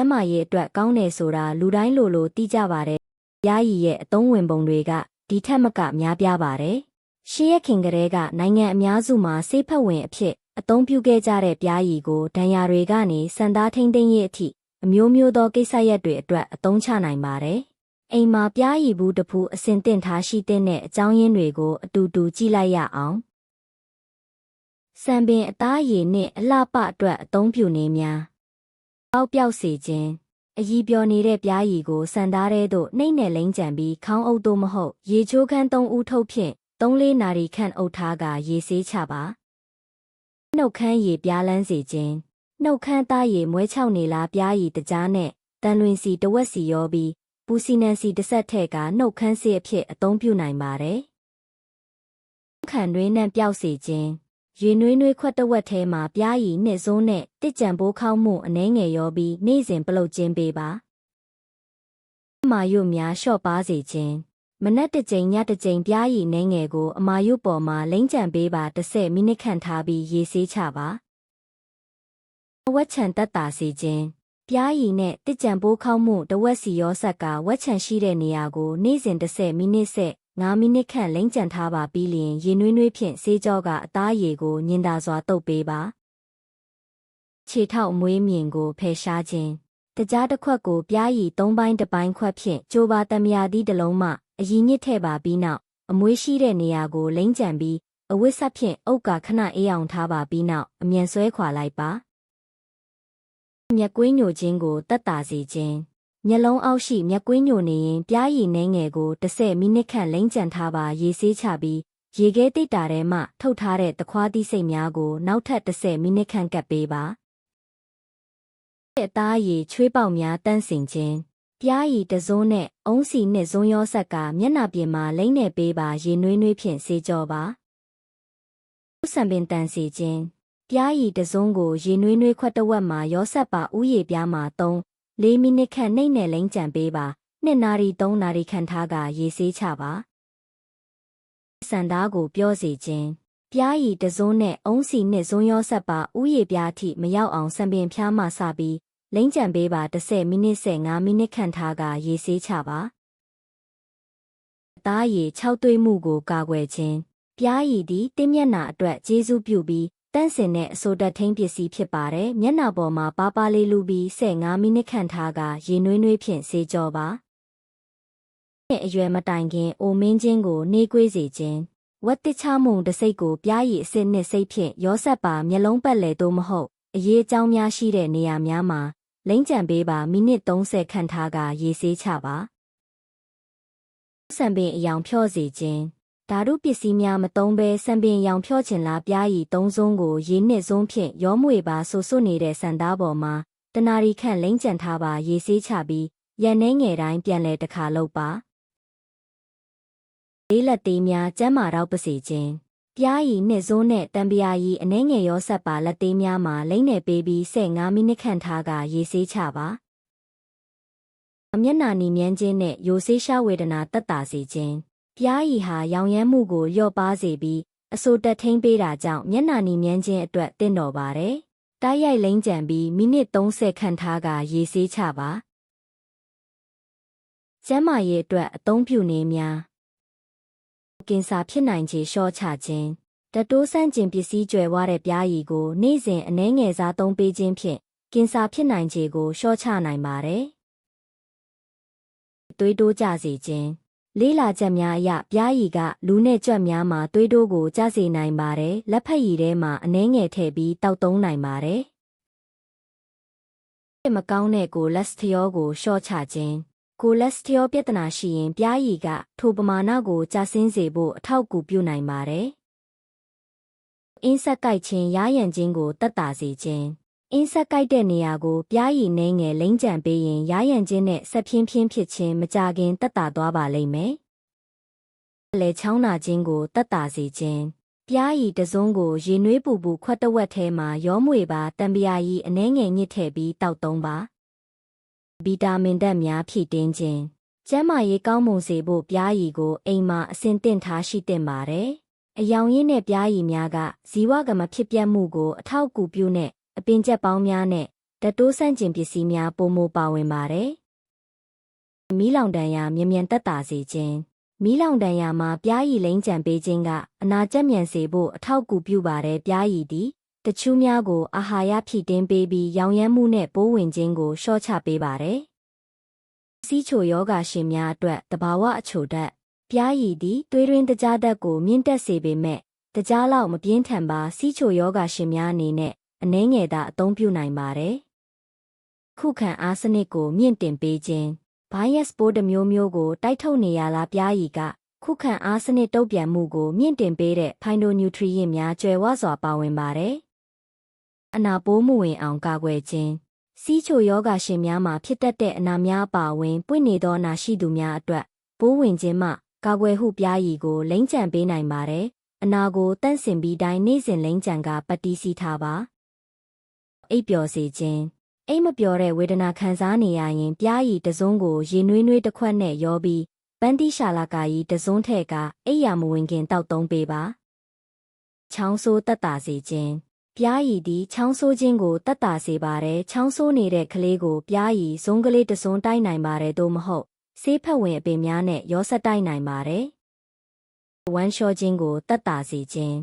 မ်းမာရေးအတွက်ကောင်းတယ်ဆိုတာလူတိုင်းလိုလိုသိကြပါတယ်။ပြားရည်ရဲ့အသုံးဝင်ပုံတွေကဒီထက်မကများပြားပါတယ်။ရှေးရခင်ကလေးကနိုင်ငံအများစုမှာဆေးဖက်ဝင်အဖြစ်အသုံးပြုခဲ့ကြတဲ့ပြားရည်ကိုဒဏ်ရာတွေကနေစံသားထိမ့်သိမ်းရေးအထိအမျိုးမျိုးသောကိစ္စရပ်တွေအတွက်အသုံးချနိုင်ပါတယ်။အိမ်မှာပြားရည်ဘူးတစ်ဖူးအစင်တင်ထားရှိတဲ့အကြောင်းရင်းတွေကိုအတူတူကြည့်လိုက်ရအောင်။စံပင်အသားရည်နှင့်အလှပအတွက်အသုံးပြုနေများ။ အောက်ပြောက်စေခြင်းအยีပြောနေတဲ့ပြားရည်ကိုစံသားထဲသို့နှိမ့်နယ်လိမ့်ကြံပြီးခေါင်းအုပ်သို့မဟုတ် ရေချိုးခန်းသုံးဦးထုတ်ဖြင့်3-4နာရီခန့်အုပ်ထားကရေဆေးချပါနှုတ်ခမ်းရည်ပြားလန်းစေခြင်းနှုတ်ခမ်းသားရည်မွဲချောက်နေလားပြားရည်တကြားနဲ့တန်လွင်စီတဝက်စီရောပြီးပူစီနန်စီတစ်ဆက်ထက်ကနှုတ်ခမ်းစေအဖြစ်အသုံးပြုနိုင်ပါတယ်ခံတွင်းနဲ့ပျောက်စေခြင်း ရွေနွေးနွေးခွက်တဝက်ထဲမှာပြားရည်နှစ်စုံးနဲ့တစ်ကြံပိုးခေါင်းမှုအနှဲငယ်ရောပြီးနေ့စဉ်ပလုတ်ခြင်းပေးပါမာယုများလျှော့ပါစေခြင်းမနက်တစ်ကြိမ်ညတစ်ကြိမ်ပြားရည်နှဲငယ်ကိုအမာယုပေါ်မှာလိမ့်ကြံပေးပါ30မိနစ်ခန့်ထားပြီးရေဆေးချပါဝက်ချံတက်တာစေခြင်းပြားရည်နဲ့တစ်ကြံပိုးခေါင်းမှုတဝက်စီရောဆက်ကဝက်ချံရှိတဲ့နေရာကိုနေ့စဉ်30မိနစ်ဆက် 9မိနစ်ခန့်လိမ့်ကြံထားပါပြီးလျင်ရေနွေးနွေးဖြင့်ဆေးကြောကအသားရည်ကိုညင်သာစွာတုပ်ပေးပါခြေထောက်မွေးမြင်ကိုဖယ်ရှားခြင်းတကြားတစ်ခွက်ကိုပြားရည်၃ပိုင်းတစ်ပိုင်းခွက်ဖြင့်ကြိုးပါတမယာသည့်တစ်လုံးမှအရင်ညစ်ထည့်ပါပြီးနောက်အမွေးရှိတဲ့နေရာကိုလိမ့်ကြံပြီးအဝတ်ဆက်ဖြင့်အုတ်ကခဏအေးအောင်ထားပါပြီးနောက်အမြန်ဆွဲခွာလိုက်ပါမျက်ကွင်းညိုခြင်းကိုတက်တာစေခြင်း မျက်လုံးအောက်ရှိမျက်ကွင်းညိုနေရင်ပြားရည်နှဲငယ်ကို30မိနစ်ခန့်လိမ့်ကြံထားပါရေဆေးချပြီးရေခဲတိတ်တာထဲမှထုတ်ထားတဲ့တခွားသီးစိတ်များကိုနောက်ထပ်30မိနစ်ခန့်ကပ်ပေးပါအသားရည်ချွေးပေါက်များတန့်စင်ခြင်းပြားရည်တစုံးနဲ့အုံးစီနဲ့ဇွန်းရောဆက်ကမျက်နှာပြင်မှာလိမ့်နေပေးပါရေနွေးနွေးဖြင့်ဆေးကြောပါဆံပင်တန်စီခြင်းပြားရည်တစုံးကိုရေနွေးနွေးခွက်တဝက်မှာရောဆက်ပါဥယျာပြားမှာ3 4မိနစ်ခန့်နှိမ့်နယ်လိမ့်ကြံပေးပါ2နာရီ3နာရီခန့်ထားကရေဆေးချပါစံသားကိုပြောစီခြင်းပြားရည်တစုံးနဲ့အုံးစီနဲ့ဇွန်းရောဆက်ပါဥယျာပြားထိမရောက်အောင်စံပင်ဖျားမှစပြီးလိမ့်ကြံပေးပါ30မိနစ်15မိနစ်ခန့်ထားကရေဆေးချပါအသားရည်6သွေးမှုကိုကာကွယ်ခြင်းပြားရည်သည်တင်းမျက်နှာအတွက်ကျေးဇူးပြုပြီးတ န့်စင်တဲ့အဆိုတက်ထိန်ပစ္စည်းဖြစ်ပါတယ်မျက်နှာပေါ်မှာပါပါလေးလူပြီး15မိနစ်ခန့်ထားကရေနွေးနွေးဖြင့်ဆေးကြောပါအရွယ်မတိုင်ခင်အိုမင်းချင်းကိုနှေးကွေးစေခြင်းဝက်တစ်ချမုံတစိတ်ကိုပြားရည်အစစ်နှစ်စိတ်ဖြင့်ရောဆက်ပါမျက်လုံးပတ်လေသို့မဟုတ်အရေးအကြောင်းများရှိတဲ့နေရာများမှာလိမ့်ကြံပေးပါမိနစ်30ခန့်ထားကရေဆေးချပါဆံပင်အယောင်ဖြော့စေခြင်း ဓာတုပစ္စည်းများမသုံးဘဲဆံပင်ရောင်ဖြော့ချင်လားပြားရည်သုံးစုံကိုရေနစ်စုံဖြင့်ရောမွေပါဆူဆွနေတဲ့ဆန်သားပေါ်မှာတနာရီခန့်လိမ့်ကြံထားပါရေဆေးချပြီးရန်နှဲငယ်တိုင်းပြန်လဲတစ်ခါလုပ်ပါလေးလက်သေးများကျမ်းမာတော့ပစီခြင်းပြားရည်နှစ်စုံနဲ့တံပြားရည်အနှဲငယ်ရောဆက်ပါလက်သေးများမှာလိမ့်နယ်ပေးပြီး15မိနစ်ခန့်ထားကရေဆေးချပါမျက်နာနီမြန်းခြင်းနဲ့ယိုဆေးရှားဝေဒနာတက်တာစေခြင်း ပြားရည်ဟာရောင်ရမ်းမှုကိုလျော့ပါစေပြီးအဆိုတက်ထိန်ပေးတာကြောင့်မျက်နာနီမြန်းခြင်းအတွက်တင့်တော်ပါတယ်။တိုက်ရိုက်လိမ့်ကြံပြီးမိနစ်30ခန့်ထားကရေဆေးချပါ။ကျမ်းမာရေးအတွက်အသုံးပြုနေများကင်ဆာဖြစ်နိုင်ခြေလျှော့ချခြင်းတတိုးဆန့်ကျင်ပစ္စည်းကျွယ်ဝတဲ့ပြားရည်ကိုနေ့စဉ်အနှဲငယ်စားသုံးပေးခြင်းဖြင့်ကင်ဆာဖြစ်နိုင်ခြေကိုလျှော့ချနိုင်ပါတယ်။သွေးတိုးကျစေခြင်း လေးလာချက်များအရပြားရည်ကလူနဲ့ကြွက်များမှာသွေးတိုးကိုကျစေနိုင်ပါတယ်။လက်ဖက်ရည်ထဲမှာအနှဲငယ်ထည့်ပြီးတောက်သုံးနိုင်ပါတယ်။မကောင်းတဲ့ကိုလက်စထရောကိုလျှော့ချခြင်းကိုလက်စထရောပြဿနာရှိရင်ပြားရည်ကထိုပမာဏကိုကျဆင်းစေဖို့အထောက်အကူပြုနိုင်ပါတယ်။အင်းဆက်ကိုက်ခြင်းရရန်ခြင်းကိုတက်တာစေခြင်း အင်းဆက်ကိုက်တဲ့နေရာကိုပြားရည်နှဲငယ်လိမ့်ကြံပေးရင်ရရန်ခြင်းနဲ့ဆက်ဖြင်းဖြင်းဖြစ်ခြင်းမကြခင်တက်တာသွားပါလိမ့်မယ်။လဲချောင်းနာခြင်းကိုတက်တာစေခြင်းပြားရည်တစုံကိုရေနွေးပူပူခွက်တဝက်ထဲမှာရောမွေပါတံပြာရည်အနှဲငယ်ညစ်ထည့်ပြီးတောက်သုံးပါ။ဗီတာမင်ဓာတ်များဖြည့်တင်းခြင်းကျန်းမာရေးကောင်းမွန်စေဖို့ပြားရည်ကိုအိမ်မှာအဆင်သင့်ထားရှိသင့်ပါတယ်။အယောင်ရင်းနဲ့ပြားရည်များကဇီဝကမဖြစ်ပြတ်မှုကိုအထောက်အကူပြုနဲ့ အပင်ကျက်ပေါင်းများနဲ့ဓာတ်တိုးဆန့်ကျင်ပစ္စည်းများပုံမပါဝင်ပါတယ်။မီးလောင်တန်ရာမြန်မြန်တက်တာစေခြင်းမီးလောင်တန်ရာမှာပြားရည်လိမ့်ကြံပေးခြင်းကအနာကျက်မြန်စေဖို့အထောက်အကူပြုပါတယ်ပြားရည်သည်တချူးများကိုအာဟာရဖြည့်တင်းပေးပြီးရောင်ရမ်းမှုနဲ့ပိုးဝင်ခြင်းကိုလျှော့ချပေးပါတယ်။စီးချိုယောဂါရှင်များအတွက်တဘာဝအချိုဓာတ်ပြားရည်သည်သွေးရင်းတကြားဓာတ်ကိုမြင့်တက်စေပေမဲ့တကြားလောက်မပြင်းထန်ပါစီးချိုယောဂါရှင်များအနေနဲ့ အနှဲငယ်သာအသုံးပြုနိုင်ပါတယ်။ခုခံအားစနစ်ကိုမြင့်တင်ပေးခြင်း bias ပိုးတစ်မျိုးမျိုးကိုတိုက်ထုတ်နေရလားပြားရည်ကခုခံအားစနစ်တုတ်ပြန်မှုကိုမြင့်တင်ပေးတဲ့ phytonutrient များကျွယ်ဝစွာပါဝင်ပါတယ်။အနာပိုးမှုဝင်အောင်ကာကွယ်ခြင်းစီးချိုယောဂါရှင်များမှာဖြစ်တတ်တဲ့အနာများအပါအဝင်ပွင့်နေသောအနာရှိသူများအတွက်ပိုးဝင်ခြင်းမှကာကွယ်ဟုပြားရည်ကိုလိမ့်ကြံပေးနိုင်ပါတယ်။အနာကိုတန့်စင်ပြီးတိုင်းနေ့စဉ်လိမ့်ကြံကပတ်တီးစီထားပါ။ အိပ်ပျော်စေခြင်းအိမ်မပျော်တဲ့ဝေဒနာခံစားနေရရင်ပြားရည်တစုံကိုရေနွေးနွေးတစ်ခွက်နဲ့ရောပြီးပန်းတိရှာလာကာကြီးတစုံထဲကအိယာမဝင်ခင်တောက်သုံးပေးပါ။ချောင်းဆိုးတက်တာစေခြင်းပြားရည်သည်ချောင်းဆိုးခြင်းကိုတက်တာစေပါတယ်။ချောင်းဆိုးနေတဲ့ကလေးကိုပြားရည်ဇုံးကလေးတစုံတိုက်နိုင်ပါတယ်သို့မဟုတ်ဆေးဖက်ဝင်အပင်များနဲ့ရောဆက်တိုက်နိုင်ပါတယ်။ဝမ်းလျှောခြင်းကိုတက်တာစေခြင်း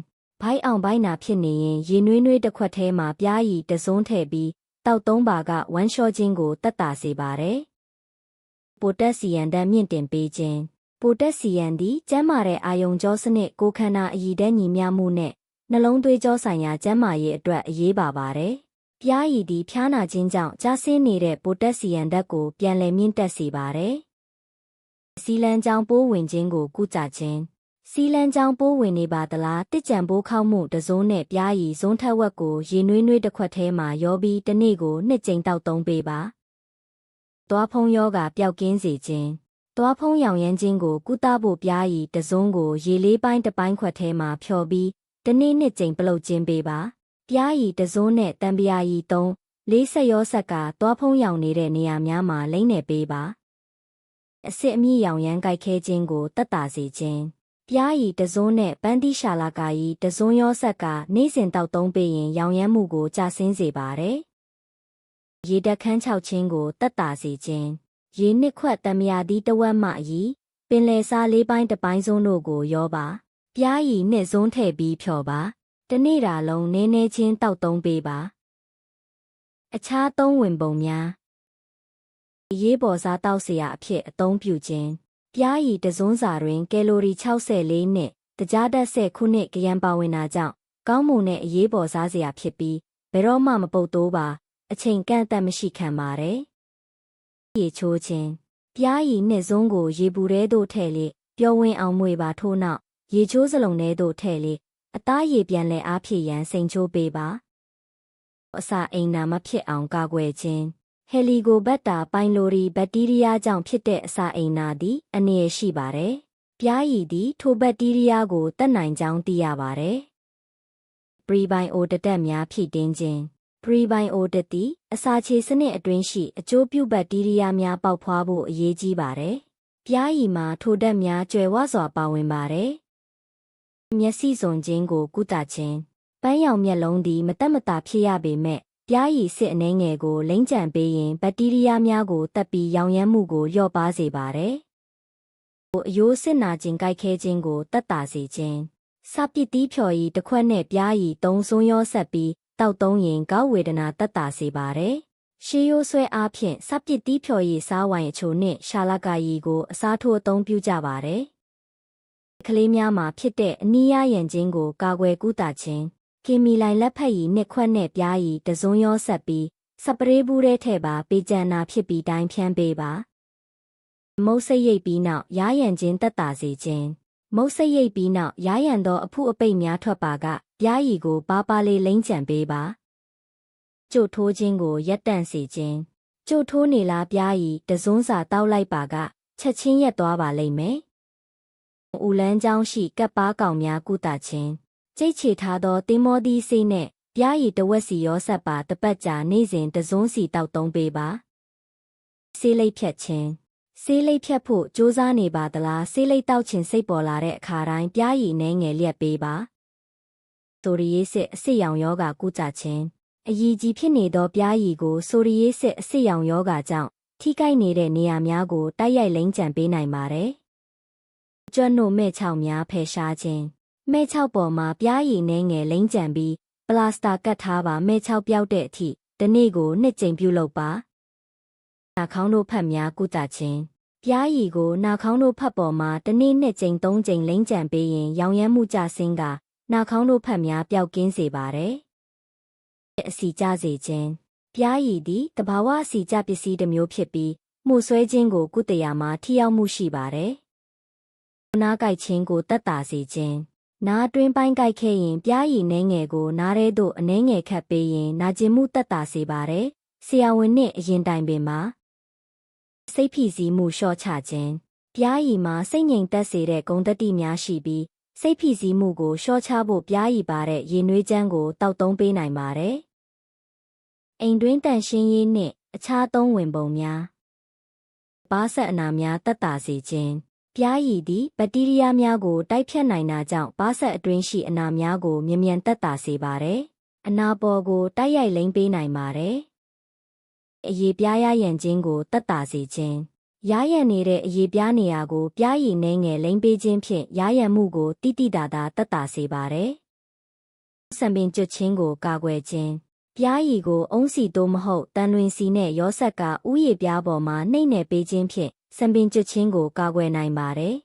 ဘိုက်အောင်ဘိုက်နာဖြစ်နေရင်ရေနွေးနွေးတစ်ခွက်ထဲမှာပြားရည်တစုံထည့်ပြီးတောက်သုံးပါကဝမ်းလျှောခြင်းကိုတက်တာစေပါတယ်။ပိုတက်ဆီယမ်ဓာတ်မြင့်တင်ပေးခြင်းပိုတက်ဆီယမ်သည်ကျန်းမာတဲ့အာယုံကြောစနစ်ကိုခန္ဓာအည်တဲ့ညီမျှမှုနဲ့နှလုံးသွေးကြောဆိုင်ရာကျန်းမာရေးအတွက်အရေးပါပါတယ်။ပြားရည်သည်ဖျားနာခြင်းကြောင့်ကျဆင်းနေတဲ့ပိုတက်ဆီယမ်ဓာတ်ကိုပြန်လည်မြင့်တက်စေပါတယ်။စီလန်းကြောင်းပိုးဝင်ခြင်းကိုကုသခြင်း စီလန်းကြောင်းပိုးဝင်နေပါသလားတစ်ကြံပိုးခောက်မှုတစုံနဲ့ပြားရည်ဇုံးထက်ဝက်ကိုရေနွေးနွေးတစ်ခွက်ထဲမှာရောပြီးတစ်နေ့ကိုနှစ်ကြိမ်တောက်သုံးပေးပါသွားဖုံးယောဂပျောက်ကင်းစေခြင်းသွားဖုံးရောင်ရမ်းခြင်းကိုကုသဖို့ပြားရည်တစုံကိုရေလေးပိုင်းတစ်ပိုင်းခွက်ထဲမှာဖြော်ပြီးတစ်နေ့နှစ်ကြိမ်ပလုတ်ခြင်းပေးပါပြားရည်တစုံနဲ့တံပြာရည်သုံးလေးဆက်ရောဆက်ကသွားဖုံးရောင်နေတဲ့နေရာများမှာလိမ့်နေပေးပါအစ်စ်အမြင့်ရောင်ရမ်းကြိုက်ခဲခြင်းကိုတက်တာစေခြင်း ပြားရီတစုံနဲ့ပန်းတိရှာလာကာရီတစုံရောဆက်ကနေ့စဉ်တောက်သုံးပေးရင်ရောင်ရမ်းမှုကိုကျဆင်းစေပါတယ်။ရေတက်ခန်းခြောက်ချင်းကိုတက်တာစေခြင်းရေနှစ်ခွက်တမယာသီးတဝက်မှအီပင်လယ်စားလေးပိုင်းတပိုင်းစုံတို့ကိုရောပါပြားရီနှစ်စုံထည့်ပြီးဖြော်ပါတနေ့တာလုံးနည်းနည်းချင်းတောက်သုံးပေးပါအခြားသုံးဝင်ပုံများရေးပေါ်စားတောက်စရာအဖြစ်အသုံးပြုခြင်း ပြားရည်တစွန်းစာတွင်ကယ်လိုရီ64နဲ့တကြားဓာတ်ဆဲခုနှစ်ကရန်ပါဝင်တာကြောင့်ကောင်းမွန်တဲ့အရေးပေါ်စားစရာဖြစ်ပြီးဘယ်တော့မှမပုတ်တိုးပါ အချိန်ကန့်အသတ်မရှိခံပါတယ်။ရေချိုးခြင်းပြားရည်နှစ်စွန်းကိုရေပူထဲသို့ထည့်လေပျော်ဝင်အောင်မွေပါထို့နောက်ရေချိုးစလုံးထဲသို့ထည့်လေအသားရည်ပြန်လဲအားဖြည့်ရန်စိန်ချိုးပေးပါ။အစာအိမ်နာမဖြစ်အောင်ကာကွယ်ခြင်း ဟယ်လီကိုဘက်တာပိုင်လိုရီဘက်တီးရီးယားကြောင့်ဖြစ်တဲ့အစာအိမ်နာသည်အနေရရှိပါတယ်။ပြားရည်သည်ထိုဘက်တီးရီးယားကိုတတ်နိုင်ကြောင်းသိရပါတယ်။ပရီဘိုင်အိုတတက်များဖြည့်တင်းခြင်းပရီဘိုင်အိုတသည်အစာခြေစနစ်အတွင်းရှိအကျိုးပြုဘက်တီးရီးယားများပေါက်ဖွားဖို့အရေးကြီးပါတယ်။ပြားရည်မှာထိုတက်များကျွယ်ဝစွာပါဝင်ပါတယ်။မျက်စိစုံခြင်းကိုကုသခြင်းပန်းရောင်မျက်လုံးသည်မတက်မတာဖြစ်ရပေမဲ့ ပြားရည်စစ်အနှဲငယ်ကိုလိမ့်ကြံပေးရင်ဘက်တီးရီးယားများကိုတက်ပြီးရောင်ရမ်းမှုကိုလျော့ပါစေပါတယ်။အယိုးစစ်နာခြင်းကြိုက်ခဲခြင်းကိုတက်တာစေခြင်းစပစ်တီးဖြော်ရည်တစ်ခွက်နဲ့ပြားရည်သုံးစွန်းရောဆက်ပြီးတောက်သုံးရင်ကောက်ဝေဒနာတက်တာစေပါတယ်။ရှေးရိုးဆွဲအားဖြင့်စပစ်တီးဖြော်ရည်စားဝိုင်အချိုနှင့်ရှာလာကာရည်ကိုအစားထိုးအသုံးပြုကြပါတယ်။ကလေးများမှာဖြစ်တဲ့အနီးရရန်ခြင်းကိုကာကွယ်ကုသခြင်း ကင်မီလိုင်လက်ဖက်ရည်နှစ်ခွက်နဲ့ပြားရည်တစုံရောဆက်ပြီးစပရေးဘူးထဲထည့်ပါပေးကြံနာဖြစ်ပြီးတိုင်းဖြန်းပေးပါမုတ်စိတ်ရိပ်ပြီးနောက်ရားရန်ခြင်းတက်တာစေခြင်းမုတ်စိတ်ရိပ်ပြီးနောက်ရားရန်သောအဖုအပိတ်များထွက်ပါကပြားရည်ကိုပါပါလေးလိမ့်ကြံပေးပါကြို့ထိုးခြင်းကိုရက်တန့်စေခြင်းကြို့ထိုးနေလားပြားရည်တစုံစာတောက်လိုက်ပါကချက်ချင်းရက်သွားပါလိမ့်မယ်ဦးလန်းကျောင်းရှိကပ်ပါကောင်များကုသခြင်း ကြိတ်ချေထားသောတင်းမောသီးစိတ်နဲ့ပြားရည်တဝက်စီရောဆက်ပါတပတ်ကြာနေ့စဉ်တစုံစီတောက်သုံးပေးပါဆေးလိပ်ဖြတ်ခြင်းဆေးလိပ်ဖြတ်ဖို့ကြိုးစားနေပါသလားဆေးလိပ်တောက်ခြင်းစိတ်ပေါ်လာတဲ့အခါတိုင်းပြားရည်နှဲငယ်လျက်ပေးပါဆိုရီရေးစစ်အစစ်ရောင်ယောဂကုသခြင်းအရေးကြီးဖြစ်နေသောပြားရည်ကိုဆိုရီယေးစစ်အစစ်ရောင်ယောဂါကြောင့်ထိခိုက်နေတဲ့နေရာများကိုတိုက်ရိုက်လိမ့်ကြံပေးနိုင်ပါတယ်။ကျွတ်နို့မဲ့ချောက်များဖယ်ရှားခြင်း မဲ့ချောက်ပေါ်မှာပြားရည်နှဲငယ်လိမ့်ကြံပြီးပလာစတာကတ်ထားပါမဲ့ချောက်ပြောက်တဲ့အထိဒီနေ့ကိုနှစ်ကြိမ်ပြုလုပ်ပါ။နှာခေါင်းတို့ဖတ်များကုသခြင်းပြားရည်ကိုနှာခေါင်းတို့ဖတ်ပေါ်မှာတစ်နေ့နှစ်ကြိမ်သုံးကြိမ်လိမ့်ကြံပေးရင်ရောင်ရမ်းမှုကြဆင်းကနှာခေါင်းတို့ဖတ်များပျောက်ကင်းစေပါတယ်။အစီကျစေခြင်းပြားရည်သည်တဘာဝအစီကျပစ္စည်းတစ်မျိုးဖြစ်ပြီးမှုဆွဲခြင်းကိုကုသရာမှာထိရောက်မှုရှိပါတယ်။နားကြိုက်ခြင်းကိုတက်တာစေခြင်း နားအတွင်းပိုင်းကြိုက်ခဲ့ရင်ပြားရည်နှဲငယ်ကိုနားထဲသို့အနှဲငယ်ခတ်ပေးရင်နာကျင်မှုတက်တာစေပါတယ်။ဆရာဝန်နှင့်အရင်တိုင်ပင်မှာစိတ်ဖိစီးမှုလျှော့ချခြင်းပြားရည်မှာစိတ်ငြိမ်သက်စေတဲ့ဂုဏ်သတ္တိများရှိပြီးစိတ်ဖိစီးမှုကိုလျှော့ချဖို့ပြားရည်ပါတဲ့ရေနွေးချမ်းကိုတောက်သုံးပေးနိုင်ပါတယ်။အိမ်တွင်းတန်ရှင်းရေးနှင့်အခြားသုံးဝင်ပုံများပါးဆက်အနာများတက်တာစေခြင်း ပြားရည်သည်ဘက်တီးရီးယားများကိုတိုက်ဖြတ်နိုင်တာကြောင့်ပါးဆက်အတွင်းရှိအနာများကိုမြ мян တက်တာစေပါတယ်။အနာပေါ်ကိုတိုက်ရိုက်လိမ့်ပေးနိုင်ပါတယ်။အရေးပြားရရန်ခြင်းကိုတက်တာစေခြင်းရရန်နေတဲ့အရေးပြားနေရာကိုပြားရည်နှဲငယ်လိမ့်ပေးခြင်းဖြင့်ရရန်မှုကိုတိတိတာတာတက်တာစေပါတယ်။ဆံပင်ကျွတ်ခြင်းကိုကာကွယ်ခြင်းပြားရည်ကိုအုံးစီတိုးမဟုတ်တန်တွင်စီနဲ့ရောဆက်ကဥယျာပြားပေါ်မှာနှိမ့်နယ်ပေးခြင်းဖြင့် ဆံပင်ကျွတ်ခြင်းကိုကာကွယ်နိုင်ပါတယ်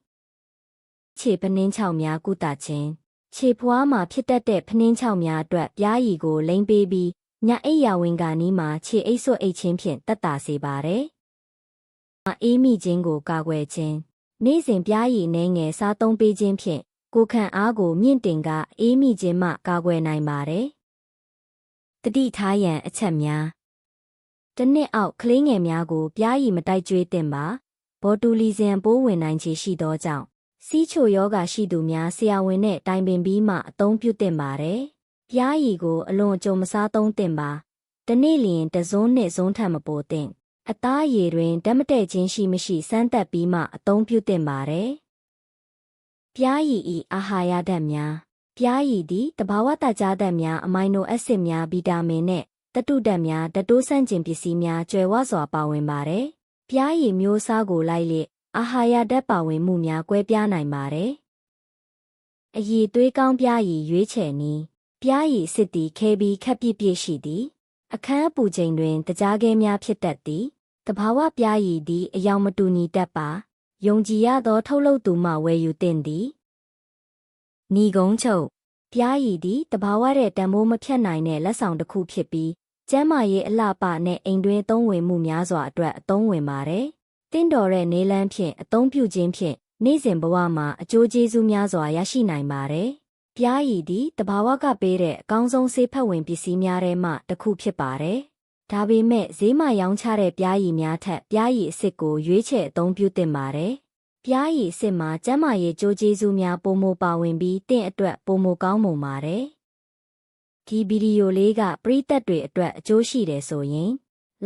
။ခြေပနှင်းချောက်များကုသခြင်းခြေဖွားမှာဖြစ်တတ်တဲ့ဖနှင်းချောက်များအတွက်ပြားရည်ကိုလိမ့်ပေးပြီးညအိပ်ယာဝင်ကနီးမှာခြေအိတ်ဆွတ်အိတ်ခြင်းဖြင့်တက်တာစေပါတယ်။အေးမိခြင်းကိုကာကွယ်ခြင်းနေ့စဉ်ပြားရည်နှဲငယ်စားသုံးပေးခြင်းဖြင့်ကိုယ်ခံအားကိုမြင့်တင်ကအေးမိခြင်းမှကာကွယ်နိုင်ပါတယ်။တတိထားရန်အချက်များတစ်နှစ်အောက်ကလေးငယ်များကိုပြားရည်မတိုက်ကြွေးသင့်ပါ ဘောတူလီဇန်ပိုးဝင်နိုင်ခြေရှိသောကြောင့်စီးချိုယောဂရှိသူများဆရာဝန်နဲ့တိုင်ပင်ပြီးမှအသုံးပြုသင့်ပါတယ်။ပြားရည်ကိုအလွန်အကျွံမစားသုံးသင့်ပါ။တနေ့လျင်တစုံနှင့်ဇုံးထက်မပိုသင့်။အသားရည်တွင်ဓာတ်မတည့်ခြင်းရှိမရှိစမ်းသပ်ပြီးမှအသုံးပြုသင့်ပါတယ်။ပြားရည်ဤအာဟာရဓာတ်များပြားရည်သည်တဘာဝတကြားဓာတ်များအမိုင်နိုအက်ဆစ်များဗီတာမင်နဲ့တတုဓာတ်များဓာတ်တိုးဆန့်ကျင်ပစ္စည်းများကျွယ်ဝစွာပါဝင်ပါတယ်။ ပြားရည်မျိုးစားကိုလိုက်လေအာဟာရဓာတ်ပါဝင်မှုများကွဲပြားနိုင်ပါတယ်။အရည်သွေးကောင်းပြားရည်ရွေးချယ်နည်းပြားရည်စစ်သည်ခဲပြီးခက်ပြစ်ပြစ်ရှိသည်အခန်းအပူချိန်တွင်တကြားခဲများဖြစ်တတ်သည်တဘာဝပြားရည်သည်အယောင်မတူညီတတ်ပါယုံကြည်ရသော ထုတ်လုပ်သူမှဝယ်ယူသင့်သည်ညီကုန်းချုပ်ပြားရည်သည်တဘာဝတဲ့တံမိုးမဖြတ်နိုင်တဲ့လက်ဆောင်တစ်ခုဖြစ်ပြီး ကျမ်းမာရေးအလှပနဲ့အိမ်တွင်းအသုံးဝင်မှုများစွာအတွက်အသုံးဝင်ပါတယ်။တင့်တော်တဲ့နေလန်းဖြင့်အသုံးပြုခြင်းဖြင့်နေ့စဉ်ဘဝမှာအကျိုးကျေးဇူးများစွာရရှိနိုင်ပါတယ်။ပြားရည်သည်တဘာဝကပေးတဲ့အကောင်းဆုံးဆေးဖက်ဝင်ပစ္စည်းများထဲမှတစ်ခုဖြစ်ပါတယ်။ဒါပေမဲ့ဈေးမှရောင်းချတဲ့ပြားရည်များထက်ပြားရည်အစ်စ်ကိုရွေးချယ်အသုံးပြုသင့်ပါတယ်။ပြားရည်အစ်စ်မှာကျန်းမာရေးကြိုးကျေးဇူးများပိုမိုပါဝင်ပြီးတင့်အတွက်ပိုမိုကောင်းမွန်ပါတယ်။ ဒီဗီဒီယိုလေးကပရိသတ်တွေအတွက်အကျိုးရှိတယ်ဆိုရင်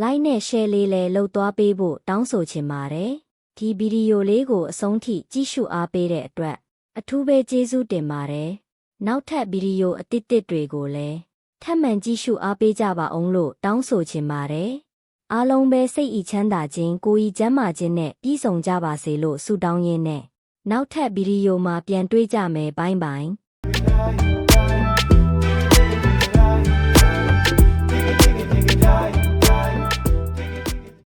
like နဲ့ share လေးလည်းလုပ်သွားပေးဖို့တောင်းဆိုချင်ပါတယ်။ဒီဗီဒီယိုလေးကိုအဆုံးထိကြည့်ရှုအားပေးတဲ့အတွက်အထူးပဲကျေးဇူးတင်ပါတယ်။နောက်ထပ်ဗီဒီယိုအသစ်သစ်တွေကိုလည်းထပ်မံကြည့်ရှုအားပေးကြပါအောင်လို့တောင်းဆိုချင်ပါတယ်။အားလုံးပဲစိတ်ဤချမ်းသာခြင်းကိုယ်ဤကျန်းမာခြင်းနဲ့ပြည့်စုံကြပါစေလို့ဆုတောင်းရင်းနဲ့နောက်ထပ်ဗီဒီယိုမှာပြန်တွေ့ကြမယ်ဘိုင်းဘိုင်း